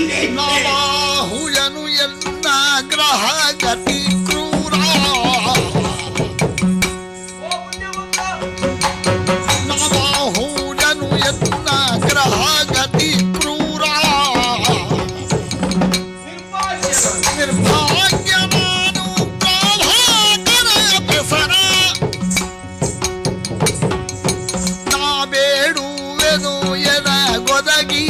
నమాహుయను ఎన్నాగ్రహ గతి క్రూరా నమాహుయను ఎన్నాగ్రహ గతి క్రూరా నిర్భాగ్యమాను ప్రభాకర ప్రసర నా వేడు వెను ఎన గొదగి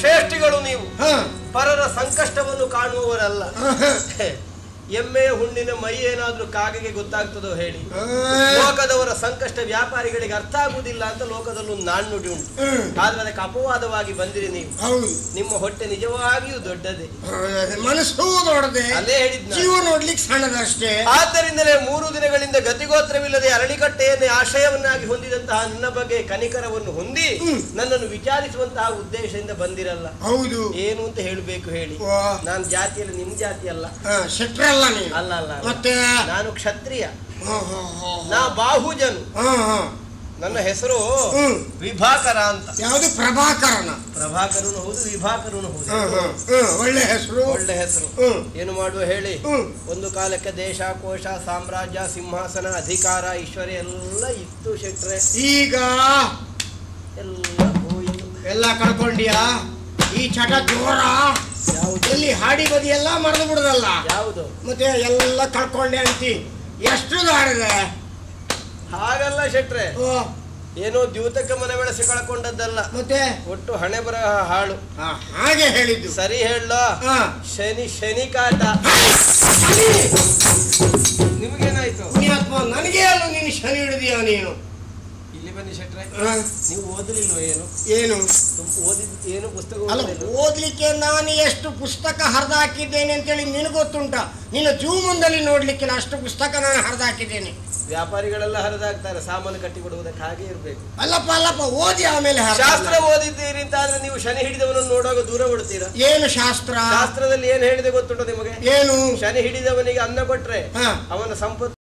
ಶ್ರೇಷ್ಠಿಗಳು ನೀವು. ಪರರ ಸಂಕಷ್ಟವನ್ನು ಕಾಣುವವರಲ್ಲ. ಹೆ, ಎಮ್ಮೆ ಹುಣ್ಣಿನ ಮೈ ಏನಾದ್ರೂ ಕಾಗೆಗೆ ಗೊತ್ತಾಗ್ತದೋ ಹೇಳಿ. ಲೋಕದವರ ಸಂಕಷ್ಟ ವ್ಯಾಪಾರಿಗಳಿಗೆ ಅರ್ಥ ಆಗುವುದಿಲ್ಲ ಅಂತ ಲೋಕದಲ್ಲಿ ಒಂದು ನಾಣ್ಣುಡಿ ಉಂಟು. ಆದ್ರೆ ಅದಕ್ಕೆ ಅಪವಾದವಾಗಿ ಬಂದಿರಿ ನೀವು. ನಿಮ್ಮ ಹೊಟ್ಟೆ ನಿಜವಾಗಿಯೂ ದೊಡ್ಡದೇ. ಮನಸ್ಸು ಅಲ್ಲೇ ನೋಡ್ಲಿಕ್ಕೆ ಸಣ್ಣದಷ್ಟೇ. ಆದ್ದರಿಂದಲೇ ಮೂರು ದಿನಗಳಿಂದ ಗತಿಗೋತ್ರವಿಲ್ಲದೆ ಅರಳಿಕಟ್ಟೆಯನ್ನೇ ಆಶ್ರಯವನ್ನಾಗಿ ಹೊಂದಿದಂತಹ ನನ್ನ ಬಗ್ಗೆ ಕನಿಕರವನ್ನು ಹೊಂದಿ ನನ್ನನ್ನು ವಿಚಾರಿಸುವಂತಹ ಉದ್ದೇಶದಿಂದ ಬಂದಿರಲ್ಲ. ಹೌದು. ಏನು ಅಂತ ಹೇಳಬೇಕು ಹೇಳಿ. ನಾನು ಜಾತಿಯಲ್ಲಿ ನಿಮ್ ಜಾತಿ ಅಲ್ಲ. ನೀನು? ಅಲ್ಲ ಅಲ್ಲ. ಮತ್ತೆ? ನಾನು ಕ್ಷತ್ರಿಯ. ನಾ ಬಾಹುಜನು. ನನ್ನ ಹೆಸರು ವಿಭಾಕರ ಅಂತ. ಯಾವುದು? ಪ್ರಭಾಕರನ. ಪ್ರಭಾಕರನು ಹೌದು ವಿಭಾಕರನು ಹೌದು. ಒಳ್ಳೆ ಹೆಸರು. ಒಳ್ಳೆ ಹೆಸರು. ಏನು ಮಾಡುವ ಹೇಳಿ? ಒಂದು ಕಾಲಕ್ಕೆ ದೇಶ ಕೋಶ ಸಾಮ್ರಾಜ್ಯ ಸಿಂಹಾಸನ ಅಧಿಕಾರ ಐಶ್ವರ್ಯ ಎಲ್ಲ ಇತ್ತು ಶೆಟ್ರೆ. ಈಗ? ಎಲ್ಲ ಹೋಯಿತು. ಎಲ್ಲ ಕಳ್ಕೊಂಡಿಯಾ? ಈ ಚಟ ಜೋರ? ಎಲ್ಲಿ ಹಾಡಿ ಬದಿ ಎಲ್ಲ ಮರೆದು ಬಿಡುದಲ್ಲ. ಯಾವುದು? ಮತ್ತೆ ಎಲ್ಲ ಕಳ್ಕೊಂಡೆ ಅಂತಿ. ಎಷ್ಟು ಹಾಡಿದೆ? ಹಾಗಲ್ಲ ಶೆಟ್ರೆ. ಏನೋ ದ್ಯೂತಕ ಮನೆ ಬೆಳೆಸಿ ಕಳ್ಕೊಂಡದ್ದಲ್ಲ ಮತ್ತೆ? ಒಟ್ಟು ಹಣೆ ಬರ ಹಾಳು. ಹಾಗೆ ಹೇಳಿದ್ದು. ಸರಿ ಹೇಳ. ಶನಿ ಶನಿ ಕಾಟ. ನಿಮ್ಗೇನಾಯ್ತು? ನನಗೆ ಅಲ್ಲ ನೀನು ಶನಿ ಹಿಡಿದೀಯ ನೀನು? ಇಲ್ಲಿ ಬನ್ನಿ ಶೆಟ್ರೆ. ಆ, ನೀವು ಓದಲಿಲ್ವ ಏನು? ಏನು? ತುಂಬ ಓದಿದ್ ಏನು ಪುಸ್ತಕ ಅಲ್ಲ ಓದಲಿಲ್ವ? ಓದ್ಲಿಕ್ಕೆ ನಾನು ಎಷ್ಟು ಪುಸ್ತಕ ಹರಿದು ಹಾಕಿದ್ದೇನೆ ಅಂತೇಳಿ ನಿನಗೆ ಗೊತ್ತುಂಟ. ನಿನ್ನ ಜೂ ಮುಂದಲ್ಲಿ ನೋಡ್ಲಿಕ್ಕೆ ನಾನು ಅಷ್ಟು ಪುಸ್ತಕ ನಾನು ಹರಿದು ಹಾಕಿದ್ದೇನೆ ವ್ಯಾಪಾರಿಗಳೆಲ್ಲ ಹರಿದಾಗ್ತಾರೆ ಸಾಮಾನು ಕಟ್ಟಿ ಕೊಡುವುದಕ್ಕೆ ಹಾಗೆ ಇರಬೇಕು. ಅಲ್ಲಪ್ಪ ಅಲ್ಲಪ್ಪ ಓದಿ ಆಮೇಲೆ ಶಾಸ್ತ್ರ. ಓದಿದ್ದೀರಿ ಅಂತ ಆದ್ರೆ ನೀವು ಶನಿ ಹಿಡಿದವನನ್ನು ನೋಡುವಾಗ ದೂರ ಕೊಡ್ತೀರಾ ಏನು ಶಾಸ್ತ್ರ? ಶಾಸ್ತ್ರದಲ್ಲಿ ಏನ್ ಹೇಳಿದೆ ಗೊತ್ತುಂಟು ನಿಮಗೆ? ಏನು? ಶನಿ ಹಿಡಿದವನಿಗೆ ಅನ್ನ ಕೊಟ್ರೆ. ಅವನ ಸಂಪತ್ತು